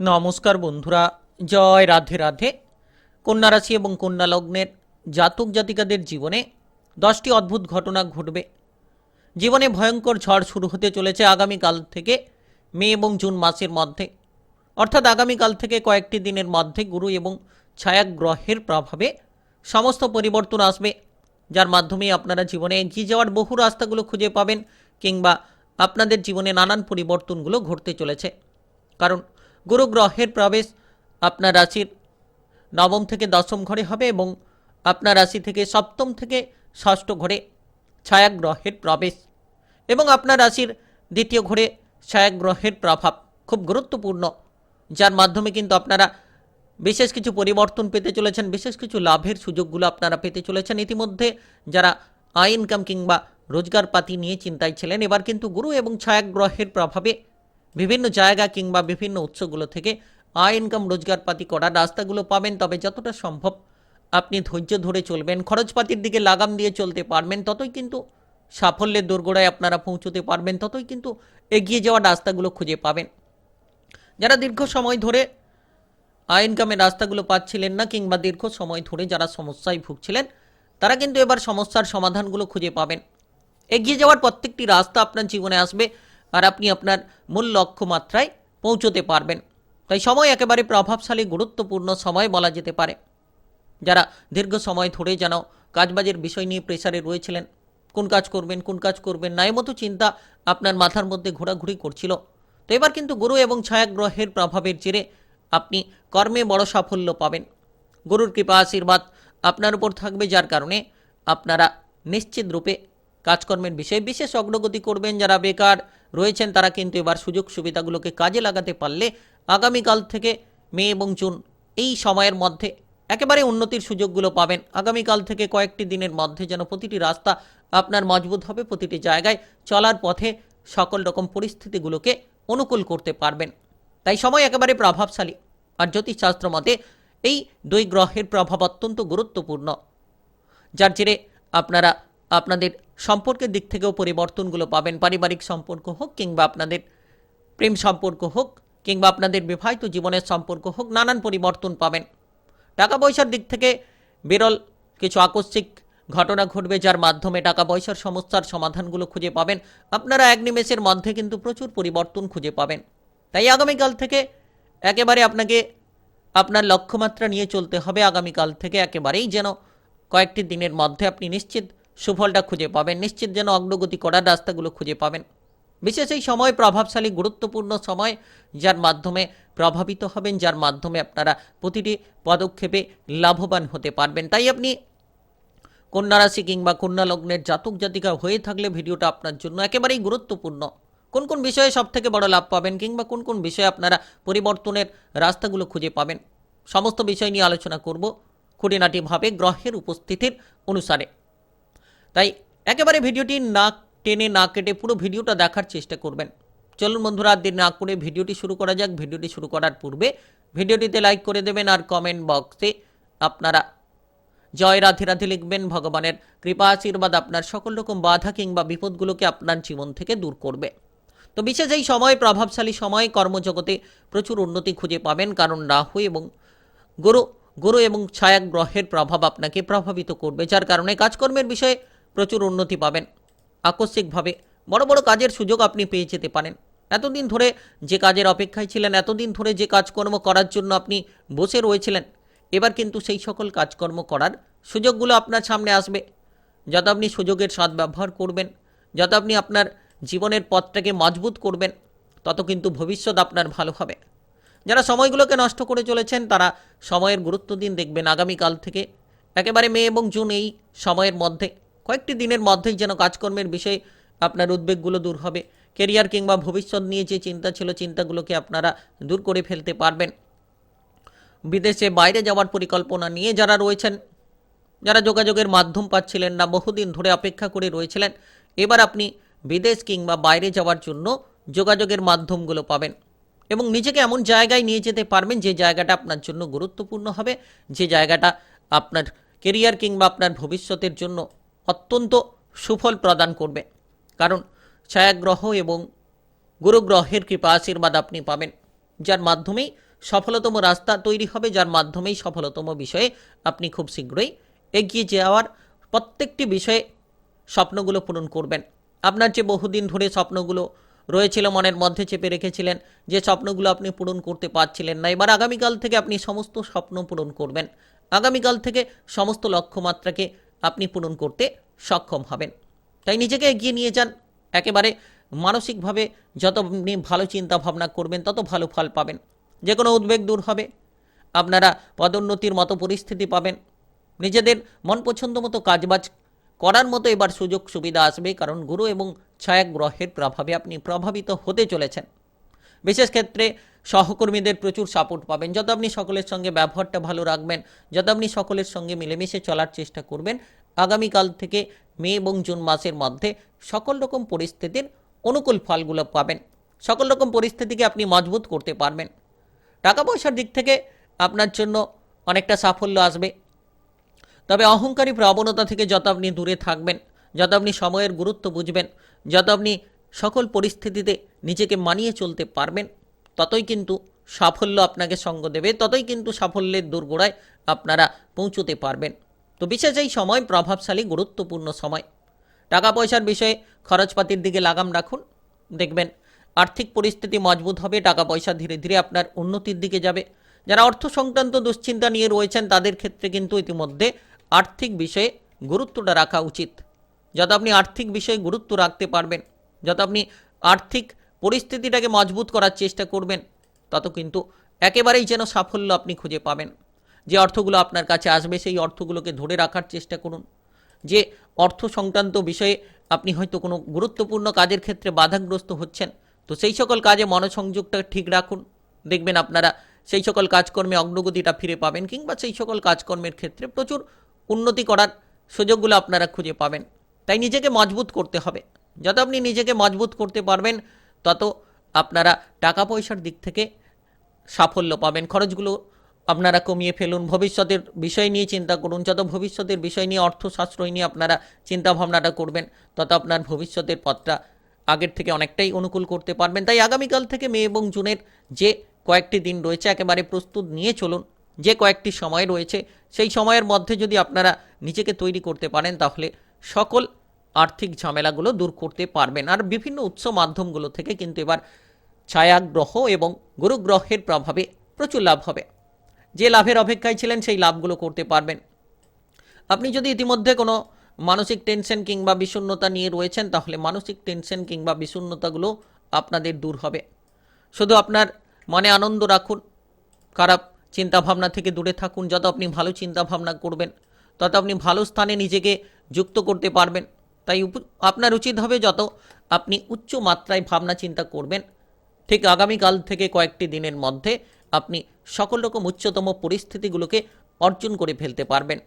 নমস্কার বন্ধুরা, জয় রাধে রাধে। কন্যা রাশি এবং কন্যা লগ্নের জাতক জাতিকাদের জীবনে দশটি অদ্ভুত ঘটনা ঘটবে। জীবনে ভয়ঙ্কর ঝড় শুরু হতে চলেছে আগামীকাল থেকে মে এবং জুন মাসের মধ্যে। অর্থাৎ আগামীকাল থেকে কয়েকটি দিনের মধ্যে গুরু এবং ছায়াগ্রহের প্রভাবে সমস্ত পরিবর্তন আসবে। যার মাধ্যমে আপনারা জীবনে এগিয়ে যাওয়ার বহু রাস্তাগুলো খুঁজে পাবেন কিংবা আপনাদের জীবনে নানান পরিবর্তনগুলো ঘটতে চলেছে। কারণ গুরু গ্রহের প্রবেশ আপনার রাশির নবম থেকে দশম ঘরে হবে এবং আপনার রাশি থেকে সপ্তম থেকে ষষ্ঠ ঘরে ছায়াগ্রহের প্রবেশ এবং আপনার রাশির দ্বিতীয় ঘরে ছায়াগ্রহের প্রভাব খুব গুরুত্বপূর্ণ, যার মাধ্যমে কিন্তু আপনারা বিশেষ কিছু পরিবর্তন পেতে চলেছেন, বিশেষ কিছু লাভের সুযোগগুলো আপনারা পেতে চলেছেন। ইতিমধ্যে যারা আয় ইনকাম কিংবা রোজগারপাতি নিয়ে চিন্তায় ছিলেন, এবার কিন্তু গুরু এবং ছায়াগ্রহের প্রভাবে বিভিন্ন জায়গা কিংবা বিভিন্ন উৎসগুলো থেকে আয় ইনকাম রোজগারপাতি করার রাস্তাগুলো পাবেন। তবে যতটা সম্ভব আপনি ধৈর্য ধরে চলবেন। খরচপাতির দিকে লাগাম দিয়ে চলতে পারবেন। ততই কিন্তু সাফল্যের দোরগোড়ায় আপনারা পৌঁছতে পারবেন। ততই কিন্তু এগিয়ে যাওয়ার রাস্তাগুলো খুঁজে পাবেন। যারা দীর্ঘ সময় ধরে আয় ইনকামের রাস্তাগুলো পাচ্ছিলেন না কিংবা দীর্ঘ সময় ধরে যারা সমস্যায় ভুগছিলেন, তারা কিন্তু এবার সমস্যার সমাধানগুলো খুঁজে পাবেন। এগিয়ে যাওয়ার প্রত্যেকটি রাস্তা আপনার জীবনে আসবে। আর আপনি আপনার মূল লক্ষ্যমাত্রায় পৌঁছতে পারবেন। তাই সময় একেবারে প্রভাবশালী, গুরুত্বপূর্ণ সময় বলা যেতে পারে। যারা দীর্ঘ সময় ধরে যেন কাজবাজের বিষয় নিয়ে প্রেসারে রয়েছিলেন, কোন কাজ করবেন, কোন কাজ করবেন না মতো চিন্তা আপনার মাথার মধ্যে ঘোরাঘুরি করছিল। তো এবার কিন্তু গুরু এবং ছায়াগ্রহের প্রভাবের জেরে আপনি কর্মে বড় সাফল্য পাবেন। গুরুর কৃপা, আশীর্বাদ আপনার উপর থাকবে, যার কারণে আপনারা নিশ্চিত রূপে কাজকর্মের বিষয়ে বিশেষ অগ্রগতি করবেন যারা বেকার রয়েছেন, তারা কিন্তু এবার সুযোগ সুবিধাগুলোকে কাজে লাগাতে পারলে আগামীকাল থেকে মে এবং জুন এই সময়ের মধ্যে একেবারে উন্নতির সুযোগগুলো পাবেন। আগামীকাল থেকে কয়েকটি দিনের মধ্যে যেন প্রতিটি রাস্তা আপনার মজবুত হবে, প্রতিটি জায়গায় চলার পথে সকল রকম পরিস্থিতিগুলোকে অনুকূল করতে পারবেন। তাই সময় একেবারে প্রভাবশালী। আর জ্যোতিষশাস্ত্র মতে এই দুই গ্রহের প্রভাব অত্যন্ত গুরুত্বপূর্ণ। যার জেরে আপনারা আপনাদের সম্পর্কের দিক থেকেও পরিবর্তনগুলো পাবেন। পারিবারিক সম্পর্ক হোক কিংবা আপনাদের প্রেম সম্পর্ক হোক কিংবা আপনাদের বিবাহিত জীবনের সম্পর্ক হোক, নানান পরিবর্তন পাবেন। টাকা পয়সার দিক থেকে বিরল কিছু আকস্মিক ঘটনা ঘটবে যার মাধ্যমে টাকা পয়সার সমস্যার সমাধানগুলো খুঁজে পাবেন। আপনারা এক নিমেষের মধ্যে কিন্তু প্রচুর পরিবর্তন খুঁজে পাবেন। তাই আগামীকাল থেকে একেবারে আপনাকে আপনার লক্ষ্যমাত্রা নিয়ে চলতে হবে। আগামীকাল থেকে একেবারেই যেন কয়েকটি দিনের মধ্যে আপনি নিশ্চিত সুফলটা খুঁজে পাবেন। নিশ্চিত যেন অগ্রগতি করার রাস্তাগুলো খুঁজে পাবেন। বিশেষ এই সময় প্রভাবশালী, গুরুত্বপূর্ণ সময়, যার মাধ্যমে প্রভাবিত হবেন, যার মাধ্যমে আপনারা প্রতিটি পদক্ষেপে লাভবান হতে পারবেন। তাই আপনি কন্যা রাশি কিংবা কন্যা লগ্নের জাতক জাতিকা হয়ে থাকলে ভিডিওটা আপনার জন্য একেবারেই গুরুত্বপূর্ণ। কোন কোন বিষয়ে সব থেকে বড় লাভ পাবেন কিংবা কোন কোন বিষয়ে আপনারা পরিবর্তনের রাস্তাগুলো খুঁজে পাবেন, সমস্ত বিষয় নিয়ে আলোচনা করব। খুঁটিনাটিভাবে গ্রহের উপস্থিতির অনুসারে। তাই একেবারে ভিডিওটি না টেনে না কেটে পুরো ভিডিওটা দেখার চেষ্টা করবেন। চলুন বন্ধুরা, আর দেরি না করে ভিডিওটি শুরু করা যাক। ভিডিওটি শুরু করার পূর্বে ভিডিওটিতে লাইক করে দেবেন আর কমেন্ট বক্সে আপনারা জয় রাধে রাধে লিখবেন। ভগবানের কৃপা, আশীর্বাদ আপনার সকল রকম বাধা কিংবা বিপদগুলোকে আপনার জীবন থেকে দূর করবে। তো বিশেষ এই সময়, প্রভাবশালী সময়, কর্মজগতে প্রচুর উন্নতি খুঁজে পাবেন। কারণ রাহু এবং গুরু গুরু এবং ছায়া গ্রহের প্রভাব আপনাকে প্রভাবিত করবে, যার কারণে কাজকর্মের বিষয়ে প্রচুর উন্নতি পাবেন। আকস্মিকভাবে বড় বড় কাজের সুযোগ আপনি পেয়ে যেতে পারেন। এতদিন ধরে যে কাজের অপেক্ষায় ছিলেন, এতদিন ধরে যে কাজকর্ম করার জন্য আপনি বসে রয়েছিলেন, এবার কিন্তু সেই সকল কাজকর্ম করার সুযোগগুলো আপনার সামনে আসবে। যত আপনি সুযোগের সদ্ব্যবহার করবেন, যত আপনি আপনার জীবনের পথটাকে মজবুত করবেন, তত কিন্তু ভবিষ্যৎ আপনার ভালো হবে। যারা সময়গুলোকে নষ্ট করে চলেছেন, তারা সময়ের গুরুত্ব দিন দেখবেন আগামীকাল থেকে। একেবারে মে এবং জুন এই সময়ের মধ্যে। কয়েকটি দিনের মধ্যেই যেন কাজকর্মের বিষয়ে আপনার উদ্বেগগুলো দূর হবে। কেরিয়ার কিংবা ভবিষ্যৎ নিয়ে যে চিন্তা ছিল, চিন্তাগুলোকে আপনারা দূর করে ফেলতে পারবেন। বিদেশে বাইরে যাওয়ার পরিকল্পনা নিয়ে যারা রয়েছেন, যারা যোগাযোগের মাধ্যম পাচ্ছিলেন না, বহুদিন ধরে অপেক্ষা করে রয়েছিলেন, এবার আপনি বিদেশ কিংবা বাইরে যাওয়ার জন্য যোগাযোগের মাধ্যমগুলো পাবেন এবং নিজেকে এমন জায়গায় নিয়ে যেতে পারবেন যে জায়গাটা আপনার জন্য গুরুত্বপূর্ণ হবে, যে জায়গাটা আপনার কেরিয়ার কিংবা আপনার ভবিষ্যতের জন্য অত্যন্ত সুফল প্রদান করবে। কারণ ছায়াগ্রহ এবং গুরুগ্রহের কৃপা আশীর্বাদ আপনি পাবেন, যার মাধ্যমেই সফলতম রাস্তা তৈরি হবে, যার মাধ্যমেই সফলতম বিষয়ে আপনি খুব শীঘ্রই এগিয়ে যাওয়ার প্রত্যেকটি বিষয়ে স্বপ্নগুলো পূরণ করবেন। আপনার যে বহুদিন ধরে স্বপ্নগুলো রয়েছিল, মনের মধ্যে চেপে রেখেছিলেন, যে স্বপ্নগুলো আপনি পূরণ করতে পারছিলেন না, এবার আগামীকাল থেকে আপনি সমস্ত স্বপ্ন পূরণ করবেন। আগামীকাল থেকে সমস্ত লক্ষ্যমাত্রাকে আপনি পূরণ করতে সক্ষম হবেন। তাই নিজেকে এগিয়ে নিয়ে যান। একেবারে মানসিকভাবে যত আপনি ভালো চিন্তা ভাবনা করবেন, তত ভালো ফল পাবেন। যে কোনো উদ্বেগ দূর হবে। আপনারা পদোন্নতির মতো পরিস্থিতি পাবেন। নিজেদের মন পছন্দ মতো কাজবাজ করার মতো এবার সুযোগ সুবিধা আসবে, কারণ গুরু এবং ছায়াগ্রহের প্রভাবে আপনি প্রভাবিত হতে চলেছেন। বিশেষ ক্ষেত্রে সহকর্মীদের প্রচুর সাপোর্ট পাবেন। যত আপনি সকলের সঙ্গে ব্যবহারটা ভালো রাখবেন, যত আপনি সকলের সঙ্গে মিলেমিশে চলার চেষ্টা করবেন, আগামীকাল থেকে মে এবং জুন মাসের মধ্যে সকল রকম পরিস্থিতির অনুকূল ফলগুলো পাবেন। সকল রকম পরিস্থিতিকে আপনি মজবুত করতে পারবেন। টাকা পয়সার দিক থেকে আপনার জন্য অনেকটা সাফল্য আসবে। তবে অহংকারী প্রবণতা থেকে যত আপনি দূরে থাকবেন, যত আপনি সময়ের গুরুত্ব বুঝবেন, যত আপনি সকল পরিস্থিতিতে নিজেকে মানিয়ে চলতে পারবেন ততই কিন্তু সাফল্য আপনাকে সঙ্গ দেবে, ততই কিন্তু সাফল্যের দোরগোড়ায় আপনারা পৌঁছতে পারবেন। তো বিশেষ এই সময় প্রভাবশালী, গুরুত্বপূর্ণ সময়। টাকা পয়সার বিষয়ে খরচপাতির দিকে লাগাম রাখুন। দেখবেন আর্থিক পরিস্থিতি মজবুত হবে টাকা পয়সা ধীরে ধীরে আপনার উন্নতির দিকে যাবে। যারা অর্থ সংক্রান্ত দুশ্চিন্তা নিয়ে রয়েছেন, তাদের ক্ষেত্রে কিন্তু ইতিমধ্যে আর্থিক বিষয়ে গুরুত্বটা রাখা উচিত। যত আপনি আর্থিক বিষয়ে গুরুত্ব রাখতে পারবেন, যত আপনি আর্থিক পরিস্থিতিটাকে মজবুত করার চেষ্টা করবেন তত কিন্তু একেবারেই যেন সাফল্য আপনি খুঁজে পাবেন। যে অর্থগুলো আপনার কাছে আসবে, সেই অর্থগুলোকে ধরে রাখার চেষ্টা করুন। যে অর্থ সংক্রান্ত বিষয়ে আপনি হয়তো কোনো গুরুত্বপূর্ণ কাজের ক্ষেত্রে বাধাগ্রস্ত হচ্ছেন, তো সেই সকল কাজে মনোসংযোগটা ঠিক রাখুন। দেখবেন আপনারা সেই সকল কাজকর্মে অগ্রগতিটা ফিরে পাবেন, কিংবা সেই সকল কাজকর্মের ক্ষেত্রে প্রচুর উন্নতি করার সুযোগগুলো আপনারা খুঁজে পাবেন। তাই নিজেকে মজবুত করতে হবে। যত আপনি নিজেকে মজবুত করতে পারবেন তত আপনারা টাকা পয়সার দিক থেকে সাফল্য পাবেন। খরচগুলো আপনারা কমিয়ে ফেলুন। ভবিষ্যতের বিষয় নিয়ে চিন্তা করুন। যত ভবিষ্যতের বিষয় নিয়ে অর্থ সাশ্রয় নিয়ে আপনারা চিন্তা ভাবনাটা করবেন, তত আপনার ভবিষ্যতের পথটা আগের থেকে অনেকটাই অনুকূল করতে পারবেন। তাই আগামীকাল থেকে মে এবং জুনের যে কয়েকটি দিন রয়েছে, একেবারে প্রস্তুত নিয়ে চলুন। যে কয়েকটি সময় রয়েছে, সেই সময়ের মধ্যে যদি আপনারা নিজেকে তৈরি করতে পারেন, তাহলে সকল আর্থিক ঝামেলাগুলো দূর করতে পারবেন। আর বিভিন্ন উৎস মাধ্যমগুলো থেকে কিন্তু এবার ছায়াগ্রহ এবং গুরুগ্রহের প্রভাবে প্রচুর লাভ হবে। যে লাভের অপেক্ষায় ছিলেন সেই লাভগুলো করতে পারবেন। আপনি যদি ইতিমধ্যে কোনো মানসিক টেনশন কিংবা বিষণ্ণতা নিয়ে রয়েছেন, তাহলে মানসিক টেনশন কিংবা বিষণ্ণতাগুলো আপনাদের দূর হবে। শুধু আপনার মনে আনন্দ রাখুন, খারাপ চিন্তাভাবনা থেকে দূরে থাকুন। যত আপনি ভালো চিন্তাভাবনা করবেন, তত আপনি ভালো স্থানে নিজেকে যুক্ত করতে পারবেন। তাই আপনার উচিত হবে যত আপনি উচ্চ মাত্রায় ভাবনা চিন্তা করবেন। ঠিক আগামীকাল থেকে কয়েকটি দিনের মধ্যে আপনি সকল রকম উচ্চতম পরিস্থিতিগুলোকে অর্জন করে ফেলতে পারবেন।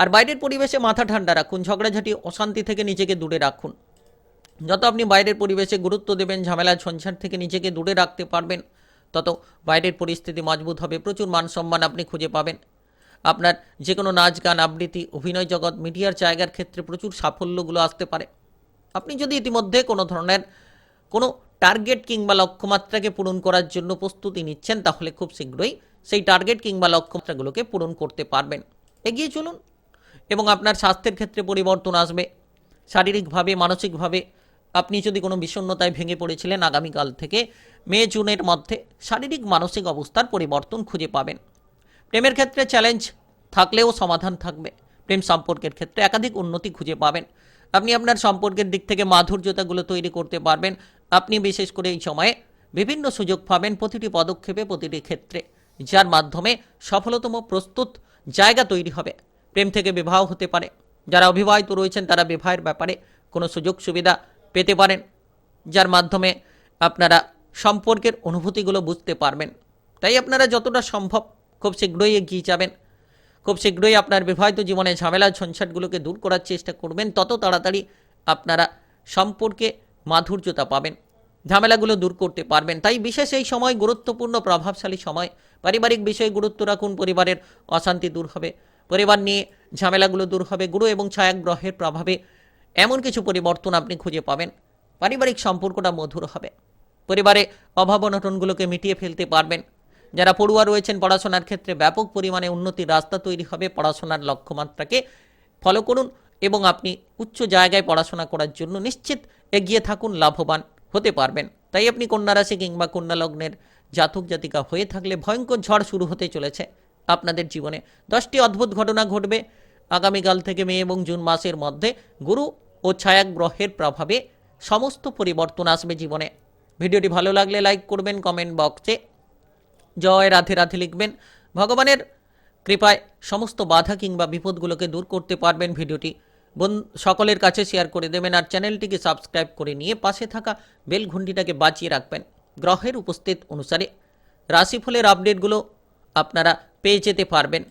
আর বাইরের পরিবেশে মাথা ঠান্ডা রাখুন, ঝগড়াঝাটি, অশান্তি থেকে নিজেকে দূরে রাখুন। যত আপনি বাইরের পরিবেশে গুরুত্ব দেবেন, ঝামেলা, ঝঞ্ঝাট থেকে নিজেকে দূরে রাখতে পারবেন, তত বাইরের পরিস্থিতি মজবুত হবে, প্রচুর মান সম্মান আপনি খুঁজে পাবেন। আপনার যে কোনো নাচ, গান, আবৃত্তি, অভিনয় জগৎ, মিডিয়ার জায়গার ক্ষেত্রে প্রচুর সাফল্যগুলো আসতে পারে। আপনি যদি ইতিমধ্যে কোনো ধরনের কোনো টার্গেট কিংবা লক্ষ্যমাত্রাকে পূরণ করার জন্য প্রস্তুতি নিচ্ছেন, তাহলে খুব শীঘ্রই সেই টার্গেট কিংবা লক্ষ্যমাত্রাগুলোকে পূরণ করতে পারবেন। এগিয়ে চলুন, এবং আপনার স্বাস্থ্যের ক্ষেত্রে পরিবর্তন আসবে। শারীরিকভাবে, মানসিকভাবে আপনি যদি কোনো বিষণ্ণতায় ভেঙে পড়েছিলেন, আগামীকাল থেকে মে, জুনের মধ্যে শারীরিক, মানসিক অবস্থার পরিবর্তন খুঁজে পাবেন। প্রেমের ক্ষেত্রে চ্যালেঞ্জ থাকলেও সমাধান থাকবে। প্রেম সম্পর্কের ক্ষেত্রে একাধিক উন্নতি খুঁজে পাবেন। আপনি আপনার সম্পর্কের দিক থেকে মাধুর্যতাগুলো তৈরি করতে পারবেন। আপনি বিশেষ করে এই সময়ে বিভিন্ন সুযোগ পাবেন প্রতিটি পদক্ষেপে, প্রতিটি ক্ষেত্রে, যার মাধ্যমে সফলতম, প্রস্তুত জায়গা তৈরি হবে। প্রেম থেকে বিবাহ হতে পারে। যারা অবিবাহিত রয়েছেন, তারা বিবাহের ব্যাপারে কোনো সুযোগ সুবিধা পেতে পারেন, যার মাধ্যমে আপনারা সম্পর্কের অনুভূতিগুলো বুঝতে পারবেন। তাই আপনারা যতটা সম্ভব খুব শীঘ্রই এগিয়ে যাবেন। খুব শীঘ্রই আপনার বিবাহিত জীবনে ঝামেলা ঝঞ্ঝাটগুলোকে দূর করার চেষ্টা করবেন। তত তাড়াতাড়ি আপনারা সম্পর্কে মাধুর্যতা পাবেন। ঝামেলাগুলো দূর করতে পারবেন। তাই বিশেষ এই সময় গুরুত্বপূর্ণ, প্রভাবশালী সময়। পারিবারিক বিষয়ে গুরুত্ব রাখুন। পরিবারের অশান্তি দূর হবে। পরিবার নিয়ে ঝামেলাগুলো দূর হবে। গুরু এবং ছায়াগ্রহের প্রভাবে এমন কিছু পরিবর্তন আপনি খুঁজে পাবেন। পারিবারিক সম্পর্কটা মধুর হবে। পরিবারে অভাব অনটনগুলোকে মিটিয়ে ফেলতে পারবেন। যারা পড়ুয়া রয়েছেন পড়াশোনার ক্ষেত্রে ব্যাপক পরিমাণে উন্নতির রাস্তা তৈরি হবে পড়াশোনার লক্ষ্যমাত্রাকে ফলো করুন এবং আপনি উচ্চ জায়গায় পড়াশোনা করার জন্য নিশ্চিত এগিয়ে থাকুন, লাভবান হতে পারবেন। তাই আপনি কন্যা রাশি কিংবা কন্যা লগ্নের জাতক জাতিকা হয়ে থাকলে ভয়ঙ্কর ঝড় শুরু হতে চলেছে আপনাদের জীবনে। দশটি অদ্ভুত ঘটনা ঘটবে। আগামীকাল থেকে মে এবং জুন মাসের মধ্যে গুরু ও ছায়াগ্রহের প্রভাবে সমস্ত পরিবর্তন আসবে জীবনে। ভিডিওটি ভালো লাগলে লাইক করবেন, কমেন্ট বক্সে জয় রাধে রাধে লিখবেন। ভগবানের কৃপায় সমস্ত বাধা কিংবা বিপদগুলোকে দূর করতে পারবেন ভিডিওটি। বোন সকলের কাছে শেয়ার করে দেবেন আর চ্যানেলটিকে সাবস্ক্রাইব করে নিয়ে পাশে থাকা বেল ঘণ্টিটাকে বাঁচিয়ে রাখবেন। গ্রহের উপস্থিত অনুসারে রাশিফলের আপডেটগুলো আপনারা পেয়ে যেতে পারবেন।